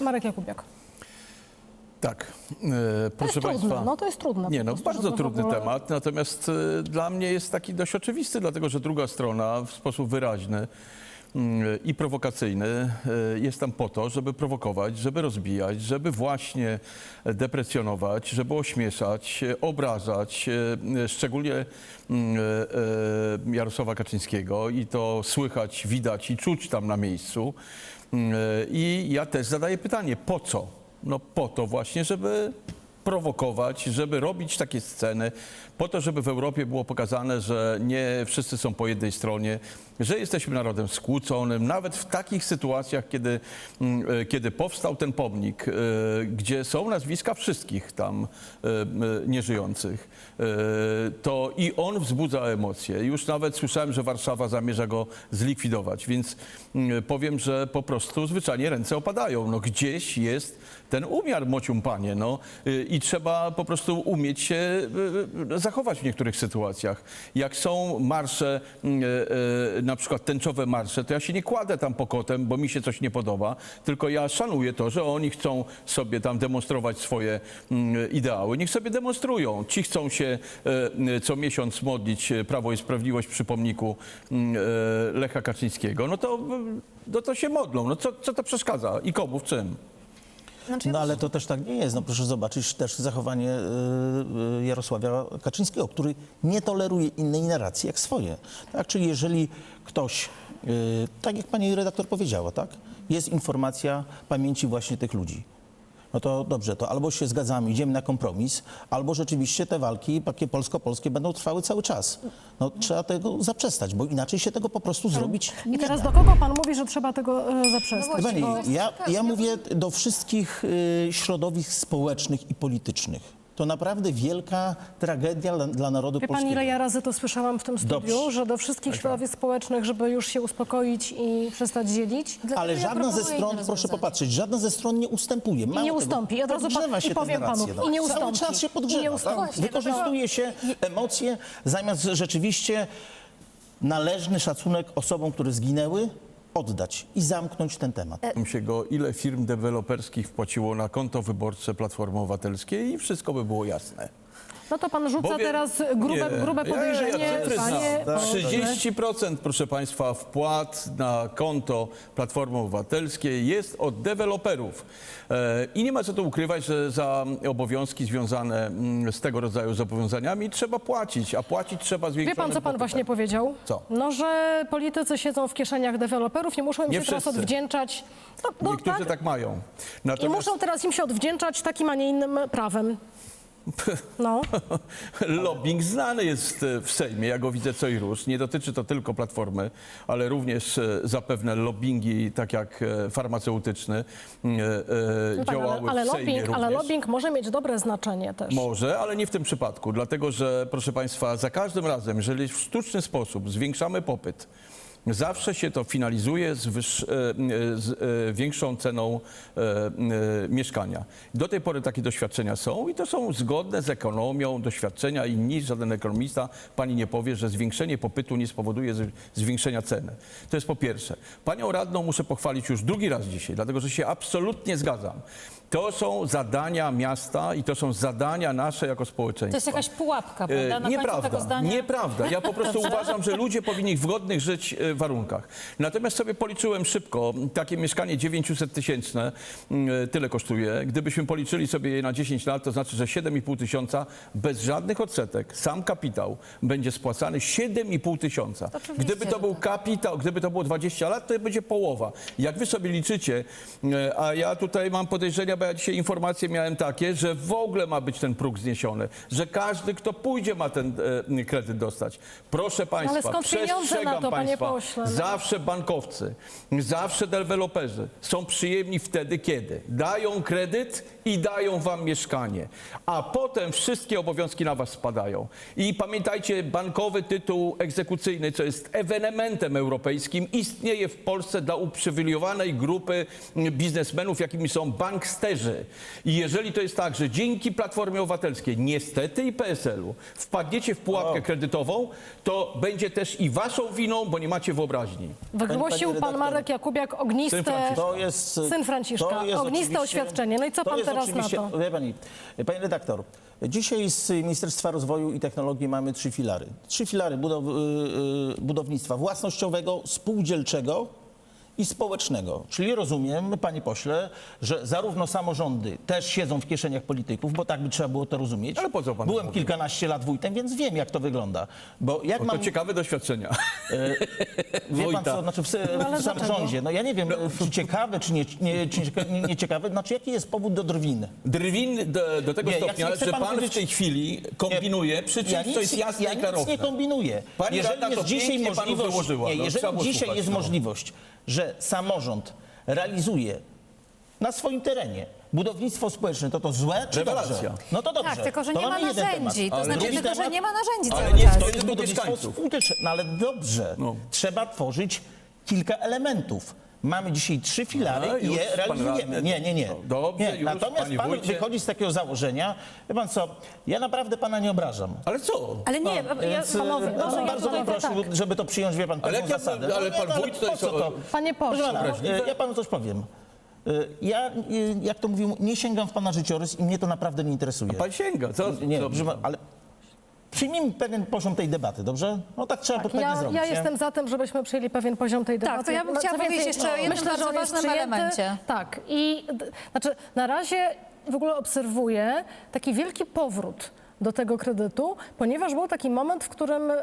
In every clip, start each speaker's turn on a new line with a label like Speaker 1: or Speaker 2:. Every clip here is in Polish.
Speaker 1: Marek Jakubiak.
Speaker 2: Tak, e,
Speaker 1: To
Speaker 2: proszę
Speaker 1: jest
Speaker 2: Państwa.
Speaker 1: trudne, no to jest trudne.
Speaker 2: Nie,
Speaker 1: po
Speaker 2: no
Speaker 1: prostu,
Speaker 2: bardzo
Speaker 1: żeby w
Speaker 2: trudny
Speaker 1: ogóle-
Speaker 2: temat, natomiast e, dla mnie jest taki dość oczywisty, dlatego że druga strona w sposób wyraźny i prowokacyjny e, jest tam po to, żeby prowokować, żeby rozbijać, żeby właśnie deprecjonować, żeby ośmieszać, e, obrażać, e, szczególnie mm, Jarosława Kaczyńskiego i to słychać, widać i czuć tam na miejscu. Mm, I ja też zadaję pytanie, po co? No po to właśnie, żeby prowokować, żeby robić takie sceny, po to, żeby w Europie było pokazane, że nie wszyscy są po jednej stronie, że jesteśmy narodem skłóconym, nawet w takich sytuacjach, kiedy, mm, e, kiedy powstał ten pomnik, e, gdzie są nazwiska wszystkich tam e, nieżyjących, to i on wzbudza emocje. Już nawet słyszałem, że Warszawa zamierza go zlikwidować, więc mm, powiem, że po prostu zwyczajnie ręce opadają. No, gdzieś jest ten umiar, mocium panie, no i trzeba po prostu umieć się y, y, zachować w niektórych sytuacjach. Jak są marsze, y, y, na przykład tęczowe marsze, to ja się nie kładę tam pokotem, bo mi się coś nie podoba, tylko ja szanuję to, że oni chcą sobie tam demonstrować swoje mm, ideały. Niech sobie demonstrują. Ci chcą się co miesiąc modlić Prawo i Sprawiedliwość przy pomniku mm, Lecha Kaczyńskiego. No to, no to się modlą. No co, co to przeszkadza i komu, w czym?
Speaker 3: Znaczy,
Speaker 4: No ale to też tak nie jest. No proszę zobaczyć też zachowanie y, y, Jarosława Kaczyńskiego, który nie toleruje innej narracji jak swoje. Tak? Czyli jeżeli ktoś, y, tak jak pani redaktor powiedziała, tak? jest informacja pamięci właśnie tych ludzi. No to dobrze, to albo się zgadzamy, idziemy na kompromis, albo rzeczywiście te walki takie polsko-polskie będą trwały cały czas. No trzeba tego zaprzestać, bo inaczej się tego po prostu zrobić
Speaker 1: I teraz do kogo pan mówi, że trzeba tego e, zaprzestać?
Speaker 3: No właśnie,
Speaker 4: Pani,
Speaker 3: bo-
Speaker 4: ja,
Speaker 3: ciekawe,
Speaker 4: ja
Speaker 3: ja
Speaker 4: mówię do wszystkich y, środowisk społecznych i politycznych. To naprawdę wielka tragedia dla, dla narodu
Speaker 1: Wie pani,
Speaker 4: polskiego.
Speaker 1: ile ja razy to słyszałam w tym studiu,
Speaker 4: Dobrze.
Speaker 1: że do wszystkich środowisk społecznych, żeby już się uspokoić i przestać dzielić?
Speaker 3: Dlatego
Speaker 4: Ale
Speaker 3: ja
Speaker 4: żadna ze
Speaker 3: proponuję
Speaker 4: stron, proszę
Speaker 3: rozwiązanie.
Speaker 4: popatrzeć, żadna ze stron nie ustępuje. Mało
Speaker 1: nie
Speaker 4: tego,
Speaker 1: ustąpi. Od razu pa-
Speaker 4: podgrzewa
Speaker 1: i
Speaker 4: się
Speaker 1: powiem panu,
Speaker 4: narracje,
Speaker 1: i nie
Speaker 4: Cały
Speaker 1: ustąpi.
Speaker 4: czas się
Speaker 1: I
Speaker 4: podgrzewa.
Speaker 1: nie
Speaker 4: tak?
Speaker 1: ustąpi.
Speaker 4: Wykorzystuje się emocje, zamiast rzeczywiście należny szacunek osobom, które zginęły, oddać i zamknąć ten temat.
Speaker 2: Pytam się go, ile firm deweloperskich wpłaciło na konto wyborcze Platformy Obywatelskiej i wszystko by było jasne.
Speaker 1: No to pan rzuca
Speaker 2: Bowiem-
Speaker 1: teraz grube,
Speaker 2: Nie,
Speaker 1: grube
Speaker 2: ja-
Speaker 1: podejrzenie,
Speaker 2: ja cyfry
Speaker 1: panie
Speaker 2: znam.
Speaker 1: pośle.
Speaker 2: 30% proszę Państwa wpłat na konto Platformy Obywatelskiej jest od deweloperów. E, I nie ma co tu ukrywać, że za obowiązki związane mm, z tego rodzaju zobowiązaniami trzeba płacić, a płacić trzeba
Speaker 1: Wie
Speaker 2: zwiększonym
Speaker 1: pan, co pan
Speaker 2: popytem.
Speaker 1: właśnie powiedział?
Speaker 2: Co?
Speaker 1: No, że politycy siedzą w kieszeniach deweloperów, nie muszą im
Speaker 2: Nie
Speaker 1: się teraz
Speaker 2: wszyscy.
Speaker 1: odwdzięczać. No, no,
Speaker 2: Niektórzy
Speaker 1: tak.
Speaker 2: tak mają.
Speaker 1: I
Speaker 2: Natomiast
Speaker 1: muszą teraz im się odwdzięczać takim, a nie innym prawem. No.
Speaker 2: Lobbying znany jest e, w Sejmie, ja go widzę co i róż. Nie dotyczy to tylko Platformy, ale również e, zapewne lobbyingi, tak jak e, farmaceutyczny, e, e,
Speaker 1: Wie pan,
Speaker 2: działały
Speaker 1: ale, ale,
Speaker 2: w Sejmie
Speaker 1: lobbying, ale
Speaker 2: również.
Speaker 1: lobbying może mieć dobre znaczenie też.
Speaker 2: Może, ale nie w tym przypadku, dlatego że, proszę Państwa, za każdym razem, jeżeli w sztuczny sposób zwiększamy popyt, zawsze się to finalizuje z, e, e, z e, większą ceną mieszkania. Do tej pory takie doświadczenia są i to są zgodne z ekonomią, doświadczenia i nic, żaden ekonomista pani nie powie, że zwiększenie popytu nie spowoduje zwiększenia ceny. To jest po pierwsze. Panią radną muszę pochwalić już drugi raz dzisiaj, dlatego że się absolutnie zgadzam. To są zadania miasta i to są zadania nasze jako społeczeństwa.
Speaker 3: To jest jakaś pułapka,
Speaker 2: E,
Speaker 3: prawda? Na
Speaker 2: Nieprawda,
Speaker 3: tego zdania.
Speaker 2: nieprawda. Ja po prostu uważam, że ludzie powinni w godnych żyć e, warunkach. Natomiast sobie policzyłem szybko, takie mieszkanie 900 tysięczne, mm, tyle kosztuje. Gdybyśmy policzyli sobie je na 10 lat, to znaczy, że 7,5 tysiąca bez żadnych odsetek, sam kapitał będzie spłacany 7,5 tysiąca. Gdyby to był
Speaker 3: tak.
Speaker 2: kapitał, gdyby to było 20 lat, to będzie połowa. Jak wy sobie liczycie, e, a ja tutaj mam podejrzenia, bo ja dzisiaj informacje miałem takie, że w ogóle ma być ten próg zniesiony, że każdy, kto pójdzie, ma ten e, kredyt dostać. Proszę Państwa,
Speaker 1: skąd pieniądze na
Speaker 2: przestrzegam
Speaker 1: to, panie
Speaker 2: państwa,
Speaker 1: pośle? No.
Speaker 2: zawsze bankowcy, zawsze deweloperzy są przyjemni wtedy, kiedy dają kredyt i dają wam mieszkanie, a potem wszystkie obowiązki na was spadają. I pamiętajcie, bankowy tytuł egzekucyjny, co jest ewenementem europejskim, istnieje w Polsce dla uprzywilejowanej grupy biznesmenów, jakimi są I jeżeli to jest tak, że dzięki Platformie Obywatelskiej, niestety i PSL-u, wpadniecie w pułapkę kredytową, to będzie też i waszą winą, bo nie macie wyobraźni.
Speaker 1: Wygłosił
Speaker 4: Pani
Speaker 1: pan
Speaker 4: redaktor.
Speaker 1: Marek Jakubiak ogniste...
Speaker 2: Syn Franciszka.
Speaker 4: To jest,
Speaker 1: Syn Franciszka.
Speaker 4: to jest
Speaker 1: Ogniste oświadczenie. No i co pan teraz na to?
Speaker 4: Wie pani, pani redaktor, dzisiaj z Ministerstwa Rozwoju i Technologii mamy trzy filary. Trzy filary budow, y, y, budownictwa własnościowego, spółdzielczego i społecznego. Czyli rozumiem, panie pośle, że zarówno samorządy też siedzą w kieszeniach polityków, bo tak by trzeba było to rozumieć.
Speaker 2: Ale po co pan
Speaker 4: Byłem
Speaker 2: mówi?
Speaker 4: kilkanaście lat wójtem, więc wiem, jak to wygląda. Bo jak
Speaker 2: No to
Speaker 4: mam...
Speaker 2: ciekawe doświadczenia.
Speaker 4: Wie pan
Speaker 2: Wójta.
Speaker 4: co, znaczy w,
Speaker 1: ale
Speaker 4: w samorządzie, no ja nie wiem, czy ciekawe, czy nie, nie, czy nie, nie ciekawe, znaczy jaki jest powód do drwin?
Speaker 2: Drwin do, do tego
Speaker 4: Nie, ja
Speaker 2: stopnia,
Speaker 4: chcę-
Speaker 2: że
Speaker 4: pan
Speaker 2: pan w
Speaker 4: powiedzieć-
Speaker 2: tej chwili kombinuje, przy czym
Speaker 4: Ja
Speaker 2: to jest jasne
Speaker 4: ja
Speaker 2: i
Speaker 4: nic
Speaker 2: klarowne.
Speaker 4: nie kombinuję.
Speaker 2: Pani
Speaker 4: jeżeli
Speaker 2: rada
Speaker 4: jest
Speaker 2: to
Speaker 4: dzisiaj
Speaker 2: pięknie panu
Speaker 4: możliwość,
Speaker 2: wyłożyła,
Speaker 4: nie,
Speaker 2: no,
Speaker 4: jeżeli
Speaker 2: było
Speaker 4: dzisiaj
Speaker 2: słuchać,
Speaker 4: jest
Speaker 2: no.
Speaker 4: możliwość, że samorząd realizuje na swoim terenie budownictwo społeczne, to to złe czy
Speaker 2: Rewelacja.
Speaker 4: dobrze? No to dobrze.
Speaker 3: Tak, tylko że
Speaker 4: to
Speaker 3: nie ma
Speaker 4: mamy jeden
Speaker 3: narzędzi.
Speaker 4: temat.
Speaker 3: To znaczy
Speaker 4: Drugi
Speaker 3: tylko, że
Speaker 4: temat-
Speaker 3: nie ma narzędzi
Speaker 2: Ale
Speaker 3: cały
Speaker 2: nie
Speaker 3: czas.
Speaker 4: To
Speaker 2: to
Speaker 4: jest
Speaker 2: do
Speaker 4: budownictwo
Speaker 2: mieszkańców.
Speaker 4: współczesne, no ale dobrze.
Speaker 2: No.
Speaker 4: Trzeba tworzyć kilka elementów. Mamy dzisiaj trzy filary
Speaker 2: A,
Speaker 4: i
Speaker 2: już
Speaker 4: je
Speaker 2: pan
Speaker 4: realizujemy.
Speaker 2: radny.
Speaker 4: Nie, nie, nie.
Speaker 2: No, dobrze,
Speaker 4: nie.
Speaker 2: już,
Speaker 4: Natomiast
Speaker 2: panie
Speaker 4: pan
Speaker 2: wójcie.
Speaker 4: wychodzi z takiego założenia, wie pan co, ja naprawdę pana nie obrażam.
Speaker 2: Ale co?
Speaker 1: Ale nie, ja,
Speaker 4: Więc,
Speaker 1: panowie,
Speaker 4: no,
Speaker 1: może ja
Speaker 4: bardzo
Speaker 1: tutaj
Speaker 4: bym
Speaker 1: tak.
Speaker 4: prosił, żeby to przyjąć, wie pan,
Speaker 2: Ale
Speaker 4: pewną
Speaker 2: jak ja-
Speaker 4: zasadę.
Speaker 2: ale
Speaker 4: No,
Speaker 2: pan wójt to
Speaker 4: po
Speaker 2: jest
Speaker 4: co
Speaker 2: o-
Speaker 1: Panie
Speaker 4: Proszę
Speaker 1: pośle,
Speaker 4: pana, e, ja panu coś powiem. E, Ja, e, jak to mówił, nie sięgam w pana życiorys i mnie to naprawdę nie interesuje.
Speaker 2: Pan sięga, co?
Speaker 4: Nie,
Speaker 2: co?
Speaker 4: proszę pana, ale przyjmijmy pewien poziom tej debaty, dobrze? No tak trzeba tak,
Speaker 1: ja,
Speaker 4: zrobić.
Speaker 1: ja
Speaker 4: nie?
Speaker 1: jestem za tym, żebyśmy przyjęli pewien poziom tej
Speaker 3: Tak,
Speaker 1: debaty.
Speaker 3: to ja bym
Speaker 1: No,
Speaker 3: chciała powiedzieć jeszcze o jednym
Speaker 1: myślę,
Speaker 3: bardzo ważnym
Speaker 1: przyjęty.
Speaker 3: elemencie.
Speaker 1: Tak, i znaczy na razie w ogóle obserwuję taki wielki powrót do tego kredytu, ponieważ był taki moment, w którym e,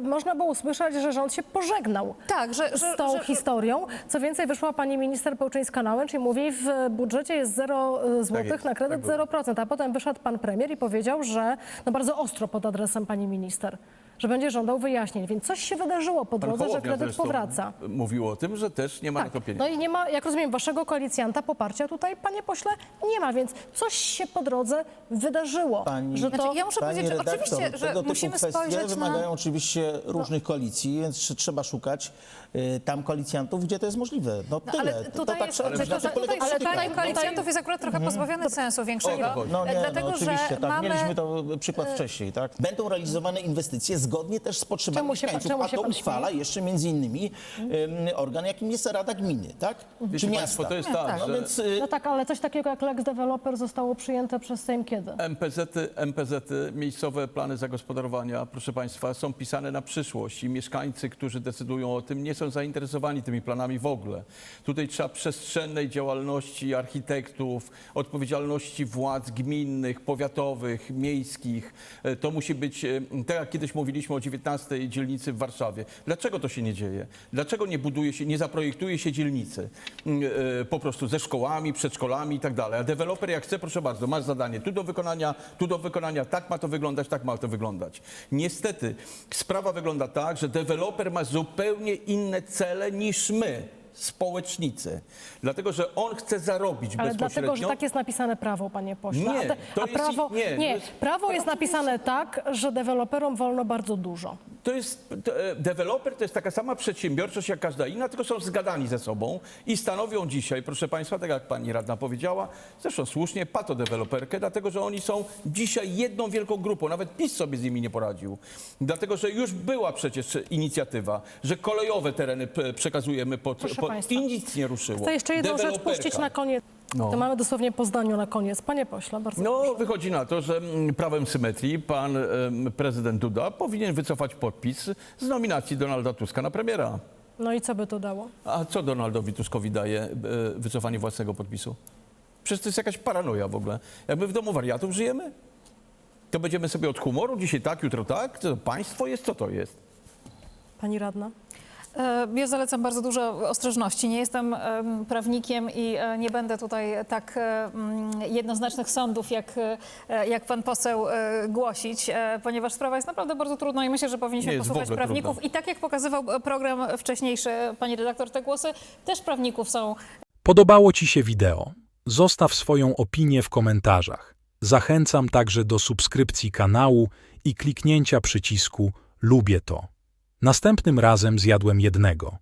Speaker 1: można było usłyszeć, że rząd się pożegnał
Speaker 3: Tak, że, że,
Speaker 1: z tą
Speaker 3: że,
Speaker 1: historią. Co więcej, wyszła pani minister Pełczyńska-Nałęcz i mówi, w budżecie jest 0 złotych
Speaker 2: jest,
Speaker 1: na kredyt,
Speaker 2: tak było.
Speaker 1: 0%. A potem wyszedł pan premier i powiedział, że no bardzo ostro pod adresem pani minister, że będzie żądał wyjaśnień. Więc coś się wydarzyło po drodze, że kredyt powraca.
Speaker 2: Mówił o tym, że też nie ma na to
Speaker 1: Tak.
Speaker 2: pieniędzy.
Speaker 1: No i nie ma, jak rozumiem, waszego koalicjanta poparcia tutaj, panie pośle, nie ma, więc coś się po drodze wydarzyło.
Speaker 4: Pani-
Speaker 1: że to...
Speaker 3: Znaczy, ja muszę
Speaker 4: Pani
Speaker 3: powiedzieć, że
Speaker 4: redaktor,
Speaker 3: oczywiście, że
Speaker 4: tego typu
Speaker 3: musimy
Speaker 4: kwestie
Speaker 3: spojrzeć
Speaker 4: wymagają
Speaker 3: na...
Speaker 4: oczywiście różnych koalicji, więc tr- trzeba szukać y, tam koalicjantów, gdzie to jest możliwe. No
Speaker 3: No,
Speaker 4: tyle.
Speaker 3: ale
Speaker 4: to,
Speaker 3: tutaj
Speaker 4: tak
Speaker 3: jest, ale tutaj,
Speaker 4: polega
Speaker 3: ale
Speaker 4: polityka.
Speaker 3: tutaj koalicjantów jest akurat trochę pozbawiony sensu większego.
Speaker 4: No nie,
Speaker 3: dlatego,
Speaker 4: no oczywiście,
Speaker 3: że
Speaker 4: tak.
Speaker 3: mamy...
Speaker 4: Mieliśmy to przykład wcześniej, tak? Będą realizowane inwestycje zgodnie też z potrzebami
Speaker 1: Czemu się
Speaker 4: mieszkańców,
Speaker 1: czemu
Speaker 4: a
Speaker 1: się
Speaker 4: to
Speaker 1: pan
Speaker 4: uchwala jeszcze między innymi ym, organ, jakim jest Rada Gminy, tak?
Speaker 2: Wiecie
Speaker 4: Czy
Speaker 2: państwo,
Speaker 4: miasta.
Speaker 2: to jest tak,
Speaker 3: tak.
Speaker 4: No więc y,
Speaker 1: No tak, ale coś takiego jak Lex Developer zostało przyjęte przez Sejm kiedy?
Speaker 2: MPZ-y, MPZ-y, miejscowe plany zagospodarowania, proszę Państwa, są pisane na przyszłość i mieszkańcy, którzy decydują o tym, nie są zainteresowani tymi planami w ogóle. Tutaj trzeba przestrzennej działalności architektów, odpowiedzialności władz gminnych, powiatowych, miejskich. E, To musi być, e, tak jak kiedyś mówiliśmy o 19 dzielnicy w Warszawie. Dlaczego to się nie dzieje? Dlaczego nie buduje się, nie zaprojektuje się dzielnicy mm, e, po prostu ze szkołami, przedszkolami i tak dalej? A deweloper jak chce, proszę bardzo, masz zadanie tu do wykonania, tu do wykonania, tak ma to wyglądać, tak ma to wyglądać. Niestety sprawa wygląda tak, że deweloper ma zupełnie inne cele niż my. Społecznicy. Dlatego, że on chce zarobić
Speaker 1: Ale
Speaker 2: bezpośrednio.
Speaker 1: dlatego, że tak jest napisane prawo, panie pośle.
Speaker 2: Nie,
Speaker 1: a, te,
Speaker 2: to
Speaker 1: a
Speaker 2: jest-
Speaker 1: prawo,
Speaker 2: nie, to
Speaker 1: nie,
Speaker 2: jest-
Speaker 1: prawo jest napisane tak, że deweloperom wolno bardzo dużo.
Speaker 2: To jest, to, e, deweloper to jest taka sama przedsiębiorczość jak każda inna, tylko są zgadani ze sobą i stanowią dzisiaj, proszę Państwa, tak jak Pani Radna powiedziała, zresztą słusznie, patodeweloperkę, dlatego że oni są dzisiaj jedną wielką grupą, nawet PiS sobie z nimi nie poradził. Dlatego, że już była przecież inicjatywa, że kolejowe tereny przekazujemy pod,
Speaker 1: Proszę
Speaker 2: pod
Speaker 1: państwa,
Speaker 2: i nic nie ruszyło.
Speaker 1: Chcę jeszcze jedną rzecz puścić na koniec.
Speaker 2: No.
Speaker 1: To mamy dosłownie po zdaniu na koniec. Panie pośle, bardzo
Speaker 2: No, wychodzi na to, że mm, prawem symetrii pan em, prezydent Duda powinien wycofać podpis z nominacji Donalda Tuska na premiera.
Speaker 1: No i co by to dało?
Speaker 2: A co Donaldowi Tuskowi daje e, wycofanie własnego podpisu? Przecież to jest jakaś paranoja w ogóle. Jak my w domu wariatów żyjemy? To będziemy sobie od humoru, dzisiaj tak, jutro tak? To państwo jest, co to jest?
Speaker 1: Pani radna?
Speaker 3: E, Ja zalecam bardzo dużo ostrożności. Nie jestem em, prawnikiem i e, nie będę tutaj tak e, mm, jednoznacznych sądów, jak, jak pan poseł głosić, ponieważ sprawa jest naprawdę bardzo trudna i myślę, że powinniśmy posłuchać prawników.
Speaker 2: trudna.
Speaker 3: I tak jak pokazywał program wcześniejszy, pani redaktor, te głosy też prawników są
Speaker 5: Podobało Ci się wideo? Zostaw swoją opinię w komentarzach. Zachęcam także do subskrypcji kanału i kliknięcia przycisku Lubię to. Następnym razem zjadłem jednego.